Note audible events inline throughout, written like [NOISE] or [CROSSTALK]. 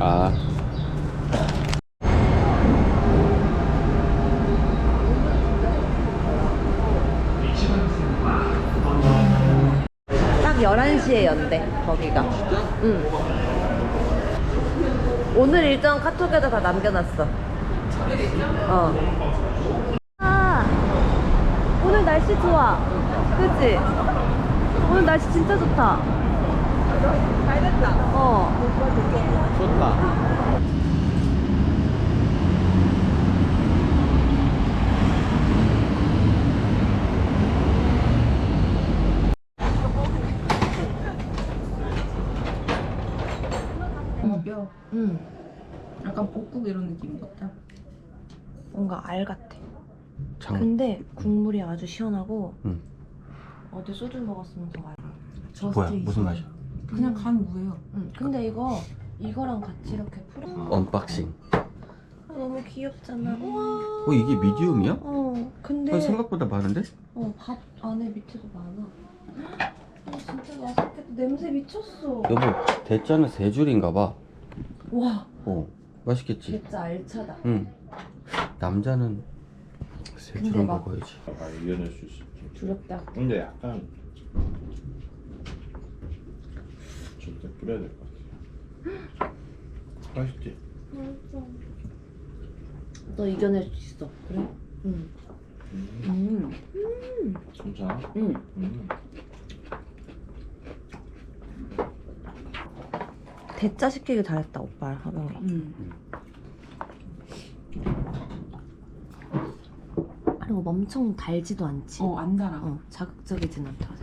아 딱 11시에 연대, 거기가. 응. 오늘 일정 카톡에다 다 남겨놨어. 어. 아, 오늘 날씨 좋아. 그치? 오늘 날씨 진짜 좋다. 잘 됐다. 어. 좋다 어, 뼈. 응. 약간 복국 이런 느낌 같아. 뭔가 알 같아. 장 근데 국물이 아주 시원하고 응. 어제 소주 먹었으면 더 알. 뭐야 무슨 맛이야? 그냥 간 무예요. 응. 근데 이거 이거랑 같이 이렇게 풀어. 언박싱 아, 너무 귀엽잖아. 우와. 어 이게 미디움이야? 어. 근데 아, 생각보다 많은데? 어, 밥 안에 밑에도 많아. 어, 진짜 맛있겠다. 냄새 미쳤어. 여보 대짜는 세 줄인가 봐 와, 어, 맛있겠지? 진짜 알차다. 응 남자는 세 근데 줄은 막- 먹어야지 아, 이겨낼 수 있을지. 두렵다. 근데 약간 절대 뿌려야 될 것 같아. [GASPS] 맛있지? 너 이겨낼 수 있어. 그래? 응. 음. 괜찮아? 응. 음. 대짜 시키길 잘했다, 오빠, 하병이. 음. 그리고 엄청 달지도 않지. 어, 안 달아. 어, 자극적이진 않다.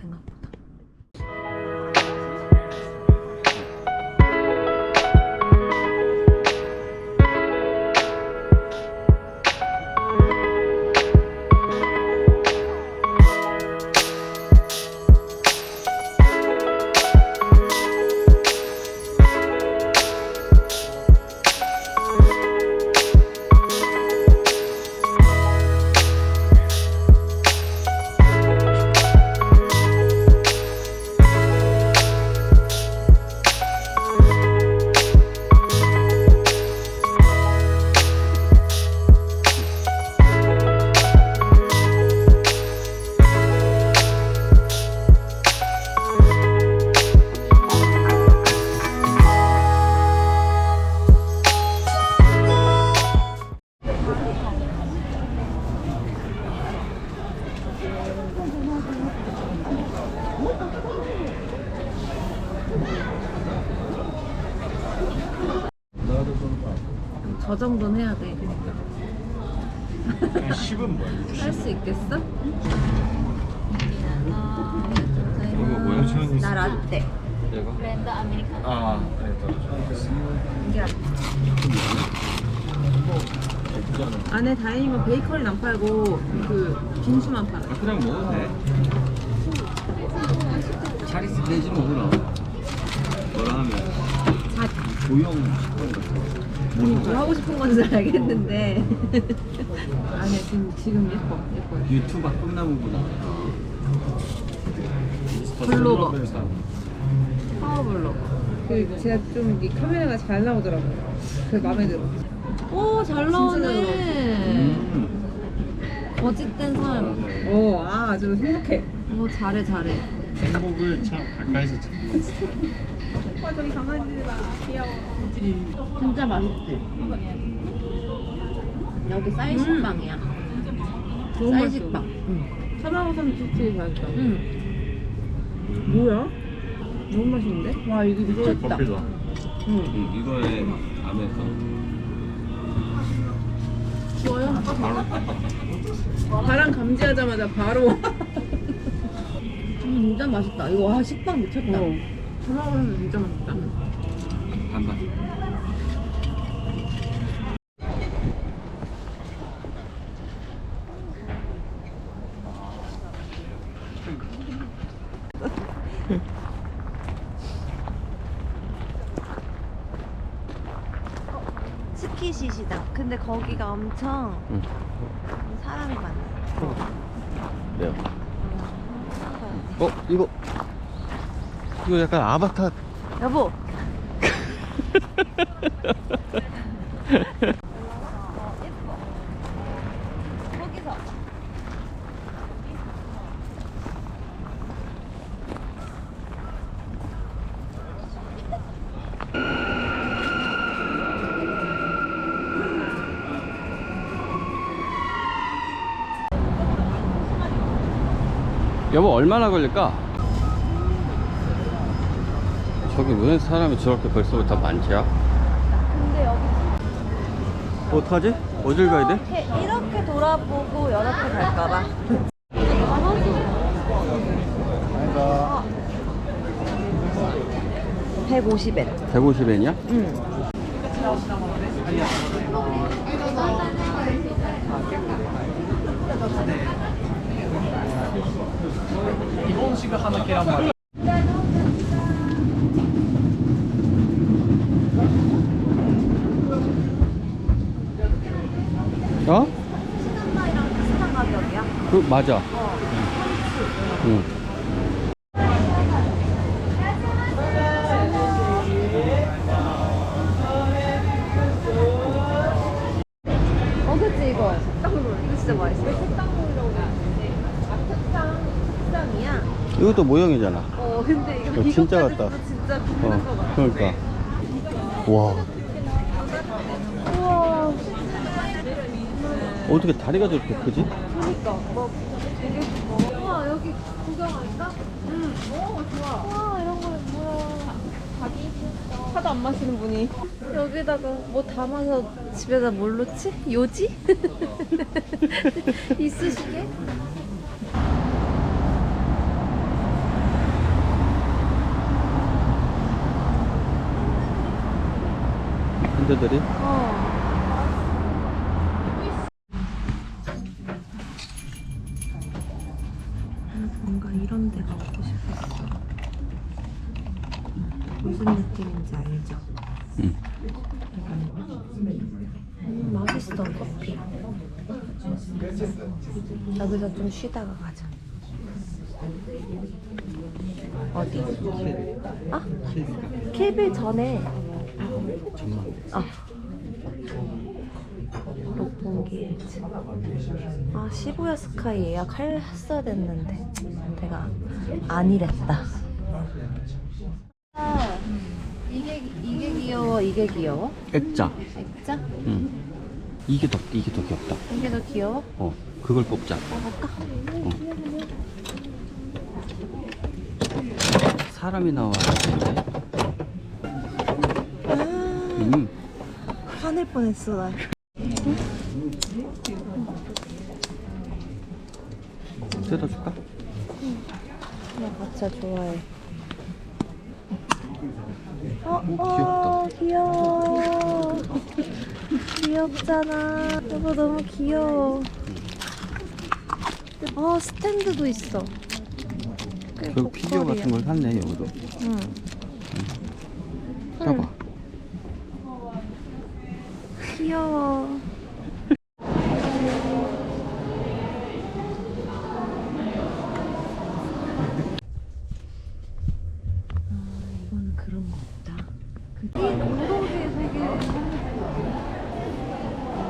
저 정도는 해야 돼. 그냥 10은 뭐야? 할 수 있겠어? 이거 뭐야? 나 라떼. 내가? 아, 네, 떨어져. 이게 안에 다행이면 베이커리는 안 팔고 그 빙수만 팔아. 그냥 먹어도 돼 차리스 내지 먹으라 뭐라 하면 조용 뭐 하고 싶은 건지 [LAUGHS] 알겠는데. 안에 지금 지금 예뻐 예뻐. 유튜버 꿈나무구나 블로거. 파워블로. 그 제가 좀 이 카메라가 잘 나오더라고요. 그 마음에 들어. 오, 잘 진짜 나오네. 음. 거짓된 삶. 오, 아 아주 행복해. 오, 잘해, 잘해. 행복을 참 가까이서 찾고 있어. 오빠 저기 강아지들아 귀여워. 진짜 맛있지? 여기 쌀식빵이야. 너무 쌀식빵. 응. 사나우산 치즈 맛있다. 응. 뭐야? 너무 맛있는데? 와 이게 미쳤다. 커피도. 응. 음, 이거에 안에서 좋아요? 바람 감지하자마자 바로. 음, [LAUGHS] 진짜 맛있다. 이거 와, 식빵 미쳤다. 어. 사나우산 진짜 맛있다. 반반 [LAUGHS] 스키시시다. 근데 거기가 엄청 응. 사람이 많아. 네요 어 이거 이거 약간 아바타 여보. 여보 얼마나 걸릴까? 저기 왜 사람이 저렇게 벌써부터 많지야? 근데 여기 어떡하지? 어딜 가야 돼? 이렇게, 이렇게 돌아보고 이렇게 갈까봐. 150엔. 150엔이야? 응. 어? 시간이랑 비슷한 가격이야. 그 맞아. 응. 어, 그치, 이거. 식당물. 이거 진짜 맛있어. 식당물이라고 식당, 식당이야. 이것도 모형이잖아. 어, 근데 이거, 이거 진짜 같다. 진짜 비싼 거 어, 같아. 그러니까. 와. 어떻게 다리가 저렇게 크지? 그니까. 뭐, 되게, 뭐. 우와, 여기 구경할까? 응. 오, 좋아. 와, 이런 거 뭐야. 차도 안 마시는 분이. 여기다가 뭐 담아서 집에다 뭘 놓지? 요지? [LAUGHS] 있으시게? 핸드들이? 어. 이런 데 가고 싶었어. 무슨 느낌인지 알죠? 응. 음, 맛있어 커피. 여기서 좀 쉬다가 가자. 어디? 아? 킬빌 전에. 아. 일즈. 아 시부야 스카이 예약했어야 됐는데 아니랬다. 아, 이게 이게 귀여워 이게 귀여워? 액자. 액자? 응. 이게 더 이게 더 귀엽다. 이게 더 귀여워? 어, 그걸 뽑자. 뽑을까? 사람이 나와야 되는데. 아, 음. 화낼 뻔했어 나. 뜯어줄까? 나 가차 좋아해. 어. 어, 귀여워. 귀엽잖아. 여보 너무 귀여워. 어, 스탠드도 있어. 꽤그 피규어. 같은 걸 샀네 여기도. 응. 봐봐. 귀여워. 아, 이건 그런 거 없다. 이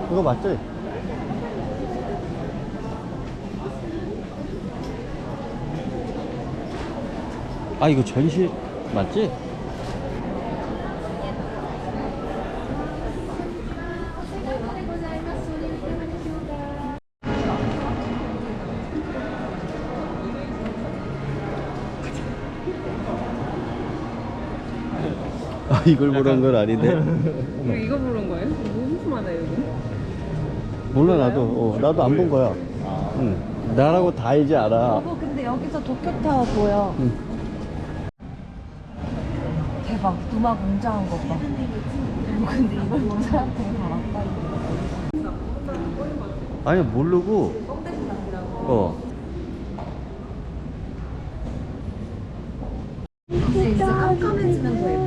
그거 맞지? 아 이거 전시 맞지? 아 이걸 보는 건 아닌데 이거 이거 부른 거예요? 무슨 말이에요, 여기? 몰라 나도 어, 나도 안 본 거야 응. 나라고 다 알지 알아 여보 근데 여기서 도쿄타워 보여. 응. 대박 음악 웅장한 거 봐. 여보 근데 이걸 모자한테 받았다. 아니 모르고 어 이제 깜깜해지면 더 예쁠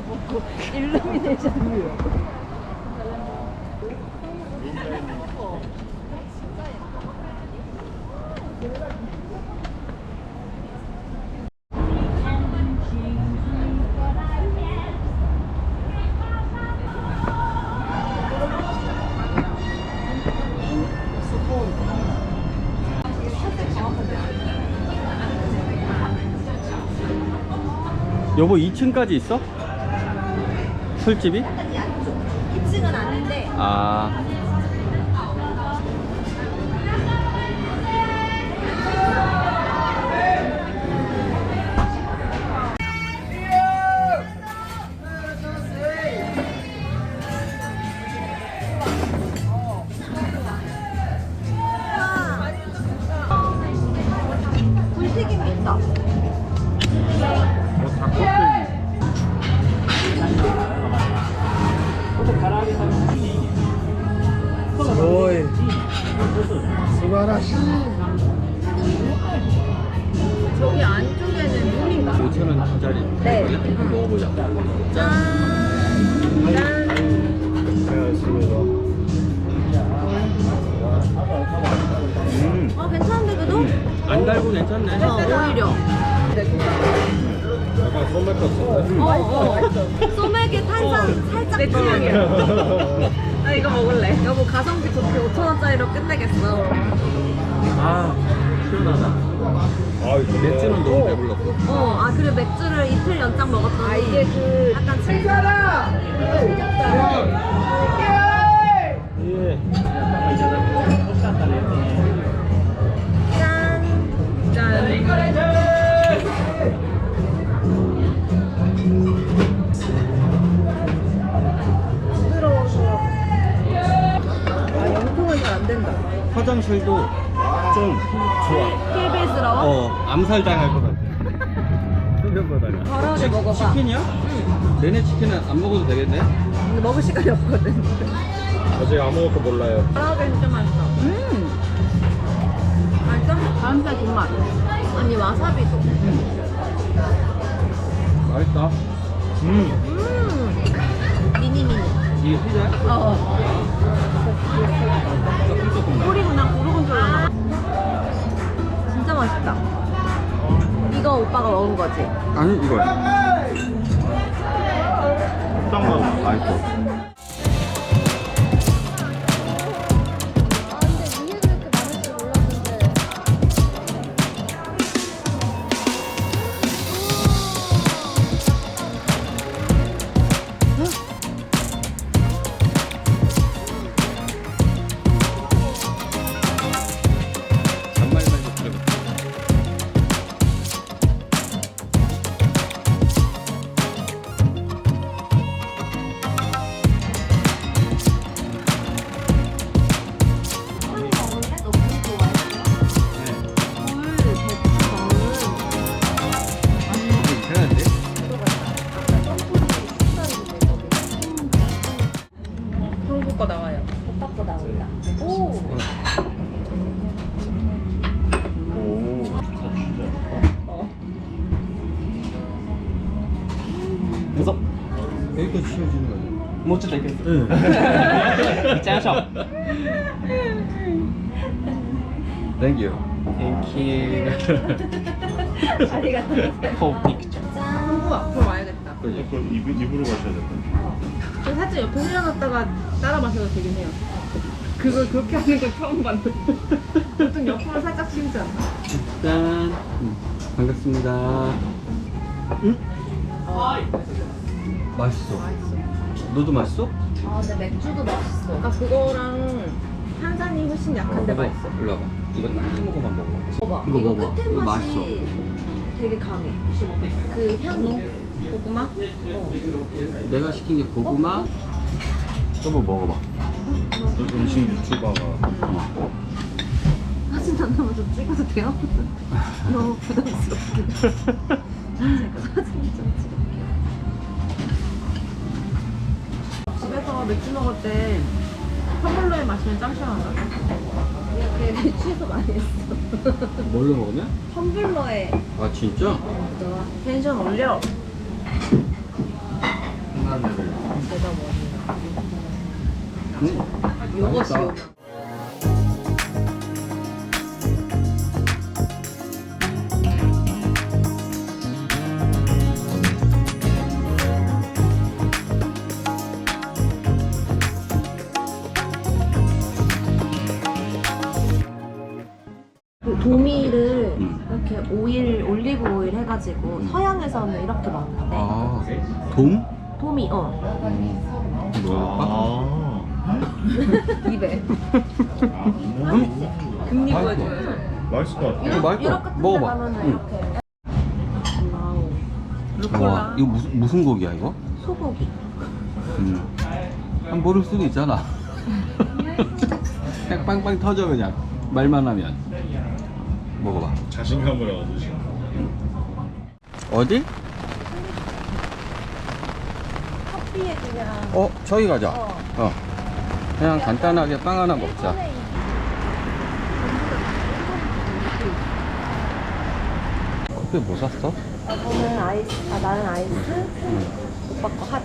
여보 2층까지 있어? 술집이? 2층은 아닌데 아. 천원짜리. 네. 한번 먹어보자. 짠. 짠. 안녕하십니까. 음. 아 괜찮은데 그래도? 안 달고 괜찮네. 어 오히려 약간 소맥 같은데. 어어 소맥에 탄산 살짝 맥주향이야. [LAUGHS] 나 이거 먹을래. 여보 가성비 좋게 5천 원짜리로 끝내겠어 아, 시원하다. 아, 맥주는 너무 배불렀고. 어 아 그리고 맥주를 이틀 연장 먹었더니 이게 그 약간 칠사 예. 짠 짠. 아, 영통은 잘 안 된다. 화장실도 좀 좋아. KBS러워? 어, 암살 당할 것 같아. 생각보다는. 더러게 먹어봐 치킨이야? 내내 치킨은 안 먹어도 되겠네? 근데 먹을 시간이 없거든 아직 아무것도 몰라요. 더러게 진짜 맛있어. 음 맛있어? 다음살 존맛. 아니 와사비도 맛있다. 음, 음 미니 미니 이게 피자야? 어 조금 조금 나. 꼬리 그냥 고르곤졸라. 맛있다 이거 오빠가 먹은 거지? 아니, 이거야. 어떤 거 맛있어? 응. 짜셔. Thank you. Thank you. 아리가또. For 우와, 어, 그럼 와야겠다. 그 입, 입으로 마셔야겠다. 저 살짝 옆에 흘려놨다가 따라 마셔도 되긴 해요. 그걸 그렇게 하는 걸 처음 봤는데. 보통 옆으로 살짝 치우지 않나? 일단 음, 반갑습니다. 응? 어. 맛있어. 너도 맛있어? 아 근데 맥주도 맛있어 아까 그거랑 탄산이 훨씬 약한데 먹어. 맛있어. 일로 와봐. 이거 딱 찍먹고만 먹어. 먹어봐 이거 이거 먹어봐. 끝에 이거 맛이 맛있어. 되게 강해 그 향이 고구마? 내가 시킨 게 고구마. 한번 먹어봐. 음식 유튜버가. 사진 안 나와서 찍어도 돼요? [LAUGHS] 너무 부담스럽게 [LAUGHS] 제가 사진 좀 찍을 맥주 먹을 때 텀블러에 마시면 짱 시원하다. 되게 취소 많이 했어. 뭘로 먹으면? 텀블러에 아 진짜? 넣어. 텐션 올려. 내가? 응. 요것이 맛있다. 요거. 오일 해가지고 서양에서는 이렇게 먹는데 아 돔? 도미 어 먹어볼까? 입에 음? [LAUGHS] 금리구에 맛있어. 좋아해서 맛있을 것 같아. 이거 맛있다. 유럽 같은 데 먹어봐. 가면은 응. 이렇게 와우 와 이거 무슨 무슨 고기야 이거? 소고기 음. 한 모를 수도 있잖아. [LAUGHS] 그냥 빵빵 터져 그냥 말만 하면. 먹어봐. 자신감을 얻으시고. 어디? 커피에 그냥 어 저기 가자. 어. 어. 그냥 간단하게 빵 하나 먹자. 커피 뭐 샀어? 이- 아, 저는 아이스 아 나는 아이스 오빠 거 핫.